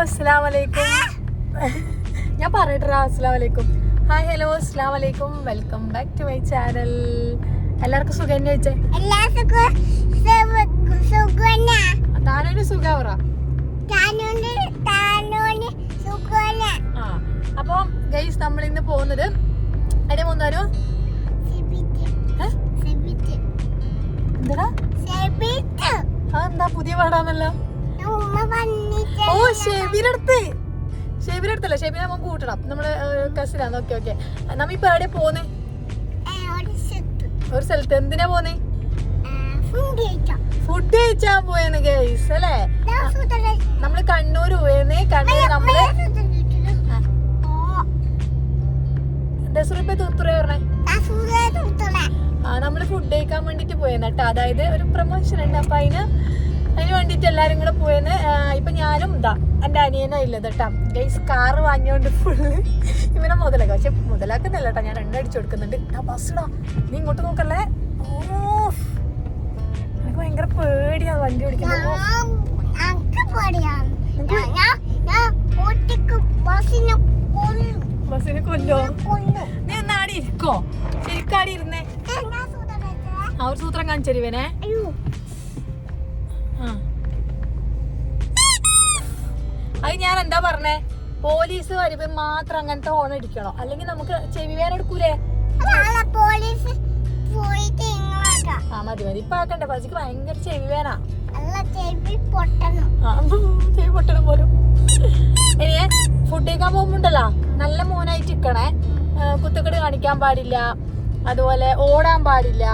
അസ്സാം വലൈക്കും ഞാൻ പറയട്ടാ അസ്സാം വലൈക്കും ഹായ് ഹലോ അസ്സാം വലൈക്കും welcome back to my channel. എല്ലാവർക്കും സുഖം തന്നെ വെച്ചേ. താനൊരു സുഖാവറ. ആ അപ്പം ഗൈസ് നമ്മൾ ഇന്ന് പോകുന്നത് അതിന്റെ മൂന്നാരോ? എന്താ പുതിയ പാടാന്നല്ലോ? ഓ ഷെബിനടുത്ത്. ഷെബിനടുത്തല്ല. ഷെബിനെ നമുക്ക് കൂട്ടണം. നമ്മൾ കസിനാന്ന് ഓക്കെ ഓക്കെ. നമ്മ ഇപ്പൊ എവിടെ പോന്നെ ഒരു. സ്ഥലത്ത്. എന്തിനാ പോന്നെ ഫുഡ് കഴിച്ചാൻ പോയെന്ന് ഗൈസ് അല്ലേ. നമ്മൾ കണ്ണൂർ പോയെന്ന് കണ്ണൂർ നമ്മൾ ദസറുപ്പ തൂത്തുറ പറഞ്ഞേ. ആ. നമ്മൾ ഫുഡ് കഴിക്കാൻ വേണ്ടിട്ട് പോയെന്ന് അതായത് ഒരു പ്രൊമോഷൻ ഉണ്ട്. അപ്പൊ അതിന് അതിന് വേണ്ടിട്ട് എല്ലാരും കൂടെ പോയെന്ന് ഇപ്പൊ ഞാനും ഇതാ എന്റെ അനിയനോ ഇല്ലത് കേട്ടാ ഗൈസ് കാറ് വാങ്ങിയോണ്ട് ഫുള്ള് ഇവനെ മുതലാക്കുക പക്ഷെ മുതലാക്കുന്നില്ല കേട്ടോ ഞാൻ രണ്ടടിച്ചു കൊടുക്കുന്നുണ്ട്. ആ ബസ്സിടാ നീ ഇങ്ങോട്ട് നോക്കല്ലേ? ഓ എനിക്ക് ഭയങ്കര പേടിയാണ് വണ്ടി ഓടിക്കുന്നത് ബസ്സിനെ കൊല്ലോ നീ ഒന്ന് ആടി ഇരിക്കോ? ശരിക്കും ആടി ഇരുന്നേ. ആ ഒരു സൂത്രം കാണിച്ചരുവനെ. അത് ഞാൻ എന്താ പറഞ്ഞേ? പോലീസ് വരുമ്പോ മാത്രം അങ്ങനത്തെ ഹോൺ അടിക്കണോ? അല്ലെങ്കിൽ നമുക്ക് ചെവി വേന എടുക്കൂലേ? പോലീസ് ആ മതി മതി. ഇപ്പൊ ആക്കണ്ട. പജിക്ക് ഭയങ്കര ചെവി വേന ചെവി പൊട്ടണം. പോലും. ഇനിയെ ഫുഡ് കഴിക്കാൻ പോകുമ്പോണ്ടല്ലോ? നല്ല മോനായിട്ട് ഇരിക്കണേ ആ, കുത്തുക്കെട് കാണിക്കാൻ പാടില്ല. അതുപോലെ ഓടാൻ പാടില്ല.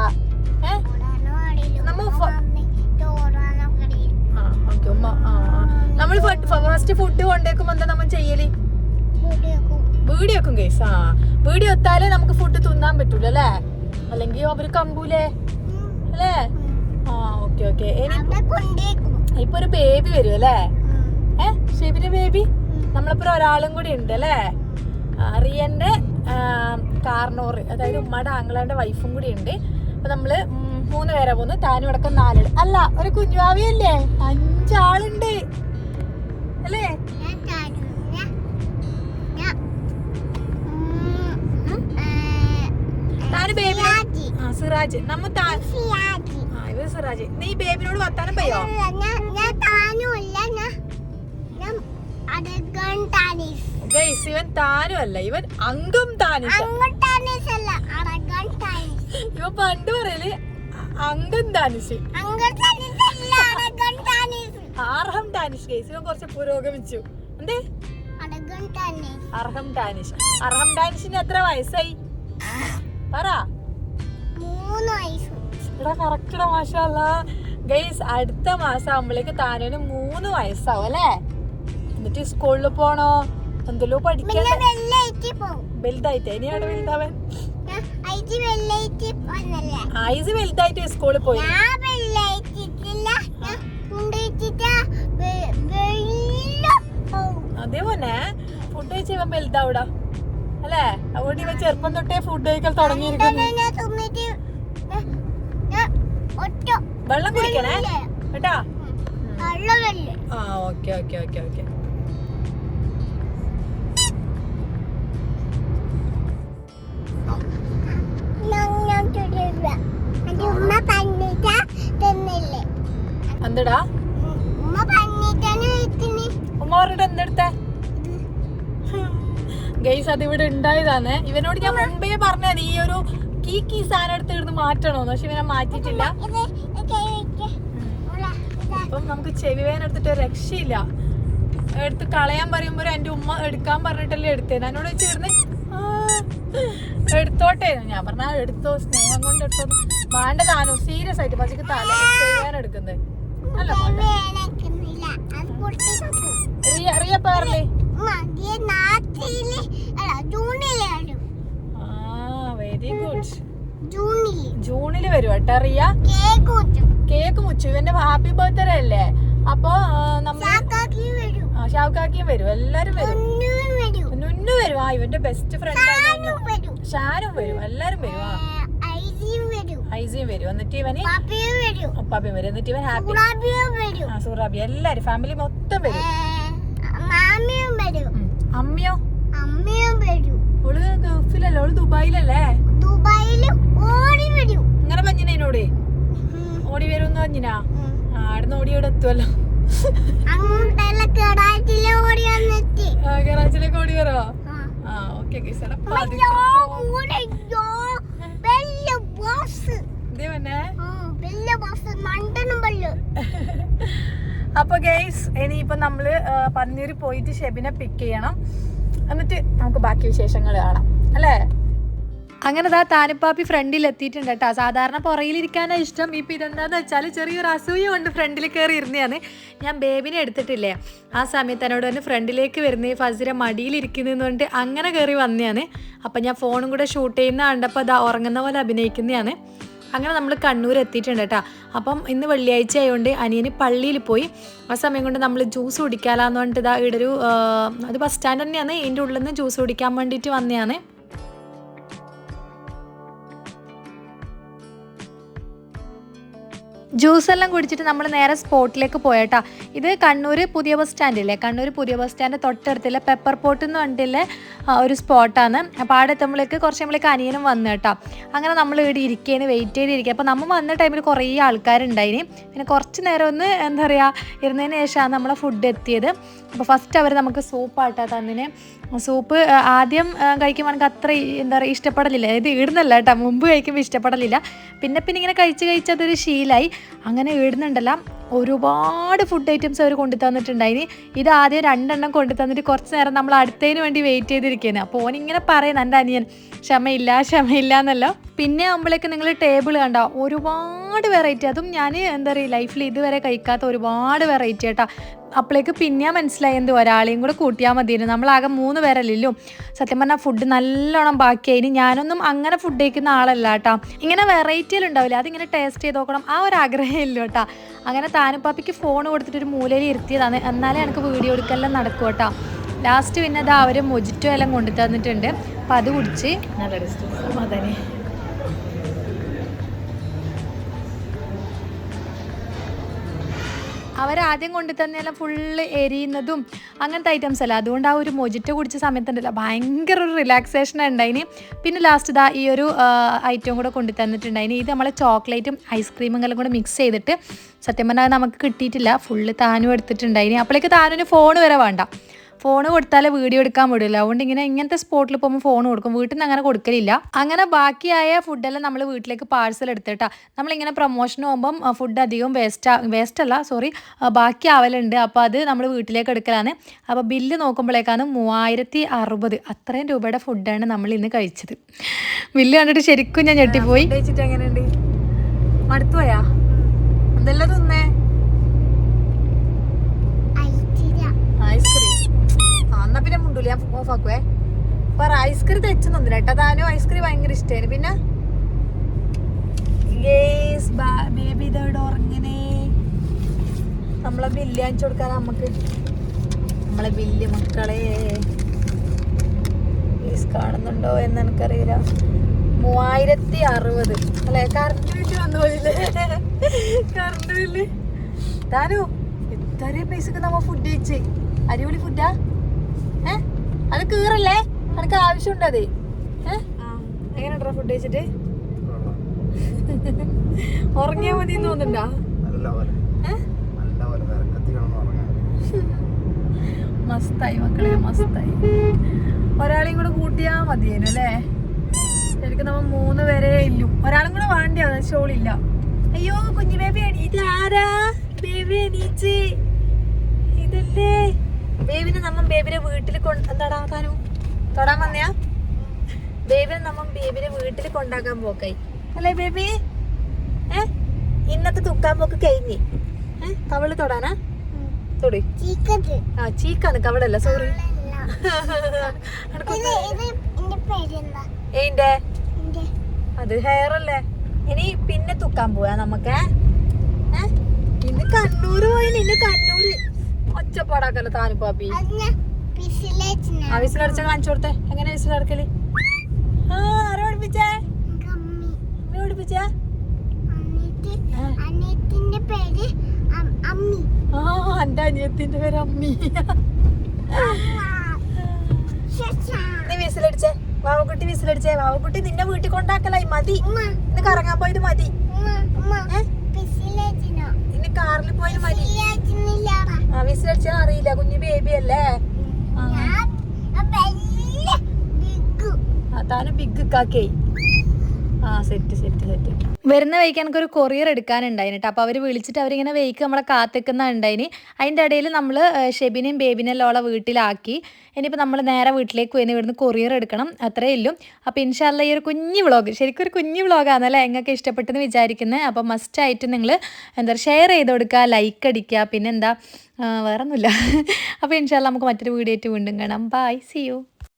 ആ നമ്മൾ ഫസ്റ്റ് ഫുഡ് കൊണ്ടേക്കുമ്പോ എന്താ നമ്മൾ ചെയ്യൽ? വീഡിയോ വെക്കും കേസ് ആ. വീഡിയോ എത്താലേ നമുക്ക് ഫുഡ് തിന്നാൻ പറ്റൂല അല്ലേ? അല്ലെങ്കിൽ അവർ കമ്പൂലേ? അല്ലേ? ആ ഓക്കെ ഓക്കെ. ഇപ്പൊ ഒരു ബേബി വരും അല്ലേ. ഏ? ഷെബിന്റെ ബേബി. നമ്മളിപ്പോ ഒരാളും കൂടി ഉണ്ട് അല്ലേ? റിയന്റെ കാർണോറ്. അതായത് ഉമ്മയുടെ ആംഗ്ലാന്റെ വൈഫും കൂടി ഉണ്ട്. അപ്പൊ നമ്മൾ മൂന്ന് പേരെ. പോന്ന് താനും അടക്കം നാലുകൾ. അല്ല ഒരു കുഞ്ഞുവാവിയല്ലേ? അഞ്ചാളുണ്ട്. അല്ലേ? സിറാജ്. നമ്മ ഇവർ സിറാജ്. നീ ബേബിനോട് വർത്താനം പറയോ? ഇവൻ താനും അല്ല ഇവൻ അങ്കം താനും. ഇവൻ പണ്ട് പറയൽ അ- അംഗം താനിഷ് അങ്ങോട്ട് അല്ല, അടകൻ താനീസ്. അർഹം താനിഷ് കേസ് ഇവൻ കുറച്ച് പുരോഗമിച്ചു. എന്തേ. അർഹം ടാനിഷ് അർഹം ടാനിഷിന് എത്ര വയസ്സായി? പറ. മൂന്ന് വയസ്സ്. ഇവിടെ കറക്റ്റ് മാഷല്ല. ഗൈസ് അടുത്ത മാസം ആകുമ്പോഴേക്ക് താനേന് മൂന്ന് വയസ്സാവും അല്ലേ? എന്നിട്ട് സ്കൂളിൽ പോണോ? എന്തെല്ലോ പഠിക്കാൻ. വലുതായിട്ട് ഇനിയാണ് വലുതാവൻ ഞാൻ അയിച്ച് വെള്ളയിട്ട് വന്നല്ലേ. ഐസ് വലുതായിട്ട് സ്കൂളിൽ പോയി. പോകും. അതേപോലെ ഫുഡ് കഴിച്ച് ഇവൻ വലുതാവിടാ. അല്ലേ? അതുകൊണ്ട് ഇവൻ ചെറുപ്പം തൊട്ടേ ഫുഡ് കഴിക്കൽ തുടങ്ങിയിരിക്കുന്നു. വെള്ളം കുടിക്കണേ? കേട്ടാ? ആ ഓക്കെ ഓക്കെ ഓക്കെ ഓക്കെ. എന്തടാ ഉം, ഉമ്മ പന്നിട്ടാണ് വെക്കുന്നത് ഉമ്മ പറഞ്ഞിട്ട് എന്തെടുത്തേ ഗൈസ് അത് ഇവിടെ ഉണ്ടായതാണ്. ഇവനോട് ഞാൻ മുമ്പേ പറഞ്ഞത് ഈ ഒരു കീ കീ സാധനം എടുത്ത് ഇവിടുന്ന് മാറ്റണോന്ന്. പക്ഷെ ഇവനെ മാറ്റിട്ടില്ല. അപ്പം നമുക്ക് ചെവി വേദന എടുത്തിട്ട് രക്ഷയില്ല. എടുത്ത് കളയാൻ പറയുമ്പോൾ എന്റെ ഉമ്മ എടുക്കാൻ പറഞ്ഞിട്ടല്ലേ എടുത്തേ എന്നോട് വെച്ചിരുന്ന് എടുത്തോട്ടെ. ഞാൻ പറഞ്ഞാ എടുത്തോ സ്നേഹം കൊണ്ട് എടുത്തോ. വേണ്ടതാണോ സീരിയസ് ആയിട്ട് പക്ഷേ തല ചെയ്യാൻ എടുക്കുന്നത്. റിയ പേർലേ വരും. ഗുഡ് വരും കേട്ടോ റിയ. കേക്ക് മുച്ചു ഇവന്റെ ഹാപ്പി ബർത്ത്ഡേ അല്ലേ? അപ്പൊ നമ്മൾ ഷാവുക്കാക്കിയും വരും. എല്ലാരും വരും. നുന്നു വരും. ആ ഇവന്റെ ബെസ്റ്റ് ഫ്രണ്ട് ഷാനും വരും ഷാനും വരും എല്ലാരും വരും. ആ. ഐസിയും വരും. വരും. എന്നിട്ട് ഇവന് പാപ്പയും വരും. അപ്പാപ്പയും വരും. എന്നിട്ട് ഇവൻ ഹാപ്പി. വരും. ആ സുറാബി എല്ലാരും ഫാമിലി മൊത്തം വരും. വരും. അമ്മയോ? അമ്മയും വരും. ഓൾ ഗൾഫിലല്ലേ? ഓൾ ദുബായിലല്ലേ? ദുബായിൽ ഓടി വരും. ഇങ്ങനെ പറഞ്ഞിന എന്നോട് ഓടി വരുമെന്ന് പറഞ്ഞിനാ? ഉം. ആടുന്ന് ഓടി ഇവിടെ എത്തുമല്ലോ കേടായിട്ടില്ല ഓടി വരോ? ഓക്കെ അപ്പൊ ഗെയ്സ് ഇനിയിപ്പോ നമ്മൾ പന്നീര് പോയിട്ട് ഷെബിനെ പിക്ക് ചെയ്യണം. എന്നിട്ട് നമുക്ക് ബാക്കി വിശേഷങ്ങൾ കാണാം. അല്ലേ? അങ്ങനെ ദാ താനിപ്പാപ്പി ഫ്രണ്ടിൽ എത്തിയിട്ടുണ്ട് കേട്ടോ. സാധാരണ പുറയിലിരിക്കാനാണ് ഇഷ്ടം. ഇപ്പം ഇതെന്താന്ന് വെച്ചാൽ ചെറിയൊരു അസൂയ കൊണ്ട് ഫ്രണ്ടിൽ കയറി ഇരുന്നതാണ് ഞാൻ ബേബിനെ എടുത്തിട്ടില്ലേ? ആ സമയത്ത് എന്നോട് തന്നെ ഫ്രണ്ടിലേക്ക് വരുന്നത് ഫസിര മടിയിലിരിക്കുന്നതെന്ന് പറഞ്ഞിട്ട് അങ്ങനെ കയറി വന്നതാണ് അപ്പം ഞാൻ ഫോണും കൂടെ ഷൂട്ട് ചെയ്യുന്ന കണ്ടപ്പോൾ അതാ ഉറങ്ങുന്ന പോലെ അഭിനയിക്കുന്നതാണ് അങ്ങനെ നമ്മൾ കണ്ണൂർ എത്തിയിട്ടുണ്ട് കേട്ടോ. അപ്പം ഇന്ന് വെള്ളിയാഴ്ച ആയതുകൊണ്ട് അനിയന് പള്ളിയിൽ പോയി. ആ സമയം കൊണ്ട് നമ്മൾ ജ്യൂസ് കുടിക്കാലാന്ന് പറഞ്ഞിട്ട് ഇതാ ഇവിടെ ഒരു അത് ബസ് സ്റ്റാൻഡ് തന്നെയാണ്. ഇതിന്റെ ഉള്ളിൽ നിന്ന് ജ്യൂസ് കുടിക്കാൻ വേണ്ടിയിട്ട് വന്നതാണ് ജ്യൂസ് എല്ലാം കുടിച്ചിട്ട് നമ്മൾ നേരെ സ്പോട്ടിലേക്ക് പോയട്ടാ. ഇത് കണ്ണൂർ പുതിയ ബസ് സ്റ്റാൻഡില്ലേ? കണ്ണൂർ പുതിയ ബസ് സ്റ്റാൻഡ് തൊട്ടടുത്തില്ല പെപ്പർ പോട്ട് എന്ന് പറഞ്ഞിട്ടുള്ള ഒരു സ്പോട്ടാണ്. അപ്പോൾ അവിടെ എത്തുമ്പോഴേക്ക് കുറച്ച് നമ്മളേക്ക് അനിയനും വന്നു കേട്ടോ അങ്ങനെ നമ്മൾ ഇവിടെ ഇരിക്കുകയാണ് വെയിറ്റ് ചെയ്തിരിക്കുക അപ്പോൾ നമ്മൾ വന്ന ടൈമിൽ കുറേ ആൾക്കാരുണ്ടായിന്. പിന്നെ കുറച്ച് നേരം ഒന്ന് എന്താ പറയുക ഇരുന്നതിന് ശേഷമാണ് നമ്മളെ ഫുഡ് എത്തിയത്. അപ്പോൾ ഫസ്റ്റ് അവർ നമുക്ക് സൂപ്പ് സൂപ്പാട്ടാ തന്നിന്. സൂപ്പ് ആദ്യം കഴിക്കുമ്പോൾ എനിക്ക് അത്ര എന്താ പറയുക ഇഷ്ടപ്പെടലില്ല. ഇത് ഇടുന്നല്ല കേട്ടോ. മുമ്പ് കഴിക്കുമ്പോൾ ഇഷ്ടപ്പെടലില്ല. പിന്നെ പിന്നെ ഇങ്ങനെ കഴിച്ച് കഴിച്ചതൊരു ശീലമായി അങ്ങനെ ഇടുന്നുണ്ടല്ല ഒരുപാട് ഫുഡ് ഐറ്റംസ് അവർ കൊണ്ടു തന്നിട്ടുണ്ടായിന്. ഇത് ആദ്യം രണ്ടെണ്ണം കൊണ്ടു തന്നിട്ട് കുറച്ച് നേരം നമ്മൾ അടുത്തതിന് വേണ്ടി വെയിറ്റ് ചെയ്തിരിക്കുകയാണ് അപ്പോൾ ഓനിങ്ങനെ പറയുന്നു എന്റെ അനിയൻ ക്ഷമയില്ല ക്ഷമയില്ല എന്നല്ലോ. പിന്നെ ആകുമ്പോഴേക്ക് നിങ്ങൾ ടേബിൾ കണ്ടോ? ഒരുപാട് വെറൈറ്റി അതും ഞാൻ എന്താ പറയുക ലൈഫിൽ ഇതുവരെ കഴിക്കാത്ത ഒരുപാട് വെറൈറ്റി കേട്ടോ അപ്പോഴേക്ക് പിന്നെയാ മനസ്സിലായി എന്ത് ഒരാളെയും കൂടെ കൂട്ടിയാൽ മതിയായിരുന്നു നമ്മളാകെ മൂന്ന് പേരല്ലല്ലോ സത്യം പറഞ്ഞാൽ ഫുഡ് നല്ലോണം ബാക്കിയായി. ഞാനൊന്നും അങ്ങനെ ഫുഡ് കഴിക്കുന്ന ആളല്ല കേട്ടോ. ഇങ്ങനെ വെറൈറ്റിയിൽ ഉണ്ടാവില്ല? അതിങ്ങനെ ടേസ്റ്റ് ചെയ്ത് നോക്കണം. ആ ഒരു ആഗ്രഹം ഇല്ല കേട്ടോ. അങ്ങനെ താനുപ്പാപ്പിക്ക് ഫോൺ കൊടുത്തിട്ട് ഒരു മൂലയിൽ ഇരുത്തിയതാണ്. എന്നാലേ എനിക്ക് വീഡിയോ എടുക്കലെല്ലാം നടക്കും കേട്ടോ. ലാസ്റ്റ് പിന്നെ അത് അവർ മൊജിറ്റോ എല്ലാം കൊണ്ടു തന്നിട്ടുണ്ട് അപ്പം അത് കുടിച്ച് നല്ല അവരാദ്യം കൊണ്ടു തന്നെയെല്ലാം ഫുള്ള് എരിയുന്നതും അങ്ങനത്തെ ഐറ്റംസ് അല്ല. അതുകൊണ്ട് ആ ഒരു മൊജിറ്റ് കുടിച്ച സമയത്തുണ്ടല്ലോ ഭയങ്കര ഒരു റിലാക്സേഷൻ ഉണ്ടായിന്. പിന്നെ ലാസ്റ്റ് ഇതാ ഈ ഒരു ഐറ്റവും കൂടെ കൊണ്ടു തന്നിട്ടുണ്ടായിന് ഇത് നമ്മളെ ചോക്ലേറ്റും ഐസ്ക്രീമും എല്ലാം കൂടെ മിക്സ് ചെയ്തിട്ട് സത്യം പറഞ്ഞാൽ നമുക്ക് കിട്ടിയിട്ടില്ല. ഫുള്ള് താനും എടുത്തിട്ടുണ്ടായിന്. അപ്പോഴേക്ക് താനുവിന് ഫോൺ വരെ വേണ്ട. ഫോൺ കൊടുത്താലേ വീഡിയോ എടുക്കാൻ പറ്റില്ല അതുകൊണ്ട് ഇങ്ങനെ ഇങ്ങനത്തെ സ്പോട്ടിൽ പോകുമ്പോൾ ഫോൺ കൊടുക്കും. വീട്ടിൽ നിന്ന് അങ്ങനെ കൊടുക്കലില്ല. അങ്ങനെ ബാക്കിയായ ഫുഡെല്ലാം നമ്മൾ വീട്ടിലേക്ക് പാഴ്സൽ എടുത്തിട്ടാ. നമ്മളിങ്ങനെ പ്രൊമോഷൻ പോകുമ്പം ഫുഡ് അധികം വേസ്റ്റ് വേസ്റ്റ് അല്ല സോറി ബാക്കി ആവലുണ്ട്. അപ്പോൾ അത് നമ്മൾ വീട്ടിലേക്ക് എടുക്കലാണ്. അപ്പോൾ ബില്ല് നോക്കുമ്പോഴേക്കാണ് മൂവായിരത്തി അറുപത്. അത്രയും രൂപയുടെ ഫുഡാണ് നമ്മൾ ഇന്ന് കഴിച്ചത്. ബില്ല് കണ്ടിട്ട് ശരിക്കും ഞാൻ ഞെട്ടിപ്പോയി. എങ്ങനെയുണ്ട്? മടുത്തുപോയാ? എന്തെല്ലാം തിന്നേ അയച്ചില്ല ഐസ്ക്രീം ആ എന്നാ പിന്നെ മുണ്ടൂല ഞാൻ ഓഫ് ആക്കുവേ. പറ ഐസ്ക്രീം തെച്ചു തന്നില്ല കേട്ടോ. താനും ഐസ്ക്രീം ഭയങ്കര ഇഷ്ടമായിരുന്നു പിന്നെ? ബേബി ഇതോടെ നമ്മളെ ബില്ല് അയച്ചു കൊടുക്കാൻ നമുക്ക്. നമ്മളെ ബില്ല് മക്കളെ. Guys, കാണുന്നുണ്ടോ എന്ന് എനിക്കറിയില്ല. മൂവായിരത്തി അറുപത്. അല്ലെ? കറണ്ട് ബില്ല് വന്നു പോയില്ലേ കറണ്ട് ബില്ല് താനു ഇത്രയും പൈസക്ക് നമ്മ ഫുഡ് കഴിച്ച്. അടിപൊളി ഫുഡാ അത് കീറല്ലേ? അനക്ക് ആവശ്യമുണ്ടോ അത്. എങ്ങനെയുണ്ടോ ഫുഡ് കഴിച്ചിട്ട്? ഉറങ്ങിയാ മതി തോന്നുന്നുണ്ടാ? മസ്തായി മക്കളെ മസ്തായി. ഒരാളെയും കൂടെ കൂട്ടിയാ മതിയേനു അല്ലേ? ശരിക്കും നമ്മ മൂന്ന് പേരെ ഇല്ലും. ഒരാളും കൂടെ വേണ്ടിയാ ഷോളില്ല അയ്യോ കുഞ്ഞു ബേബി എണീറ്റ് ആരാ? ബേബി എണീച്ച് ഇതല്ലേ? ബേബിനെ നമ്മൾ ബേബിനെ വീട്ടിൽ കൊണ്ട് എന്താടാ താനു തൊടാൻ വന്നയാ? ബേബിനെ നമ്മൾ ബേബിനെ വീട്ടിൽ കൊണ്ടാക്കാൻ പോക്കായി. അല്ലേ ബേബി? ഏ? ഇന്നത്തെ തുക്കാൻ പോക്ക് കഴിഞ്ഞ്. ഏ? കവൾ തൊടാനാ? തൊടി. ആ ചീക്കാണ് കവളല്ല സോറി ഏന്റെ അത് ഹെയർ അല്ലേ? ഇനി പിന്നെ തുക്കാൻ പോവാ നമുക്ക്? ഇന്ന് കണ്ണൂര് പോയി ഇന്ന് കണ്ണൂര് ഒച്ചപ്പാടാക്കല്ലോ താനും പാപ്പി? ആ വിസിലടിച്ച കാണിച്ചു കൊടുത്തേ. എങ്ങനെ വിസിലടക്കൽ? പഠിപ്പിച്ചേ പഠിപ്പിച്ചേ എന്റെ അനിയത്തിന്റെ പേര് അമ്മി. നീ വിസിലടിച്ചേ. വാവക്കുട്ടി വിസിലടിച്ചേ. വാവക്കുട്ടി നിന്നെ വീട്ടിൽ കൊണ്ടാക്കലായി മതി. നിനക്ക് ഇറങ്ങാൻ പോയത് മതി? ഇനി കാറിൽ പോയത് മതി. വിസിലടിച്ചാൽ അറിയില്ല കുഞ്ഞു ബേബി അല്ലേ? താന് ബിഗ് കാക്കേ. ആ സെറ്റ് സെറ്റ് സെറ്റ് വരുന്ന വഴിക്ക് എനിക്കൊരു കൊറിയർ എടുക്കാനുണ്ടായിന് കേട്ടോ അപ്പോൾ അവർ വിളിച്ചിട്ട് അവരിങ്ങനെ വെയ്ക്ക് നമ്മളെ കാത്തിക്കുന്നുണ്ടായിന് അതിന്റെ ഇടയിൽ നമ്മൾ ഷെബിനെയും ബേബിനെല്ലാം ഓളെ വീട്ടിലാക്കി. ഇനിയിപ്പോൾ നമ്മൾ നേരെ വീട്ടിലേക്ക് പോയി ഇവിടുന്ന് കൊറിയർ എടുക്കണം. അത്രേ ഉള്ളൂ. അപ്പോൾ ഇൻഷാല്ല ഈ ഒരു കുഞ്ഞു വ്ളോഗ് ശരിക്കും ഒരു കുഞ്ഞു വ്ളോഗാണല്ലേ എങ്ങൾക്ക് ഇഷ്ടപ്പെട്ടെന്ന് വിചാരിക്കുന്നത് അപ്പോൾ മസ്റ്റായിട്ട് നിങ്ങൾ എന്താ ഷെയർ ചെയ്ത് കൊടുക്കുക ലൈക്ക് അടിക്കുക പിന്നെന്താ വേറൊന്നുമില്ല. അപ്പോൾ ഇൻഷാല്ല നമുക്ക് മറ്റൊരു വീഡിയോ ആയിട്ട് വീണ്ടും കാണാം. By C U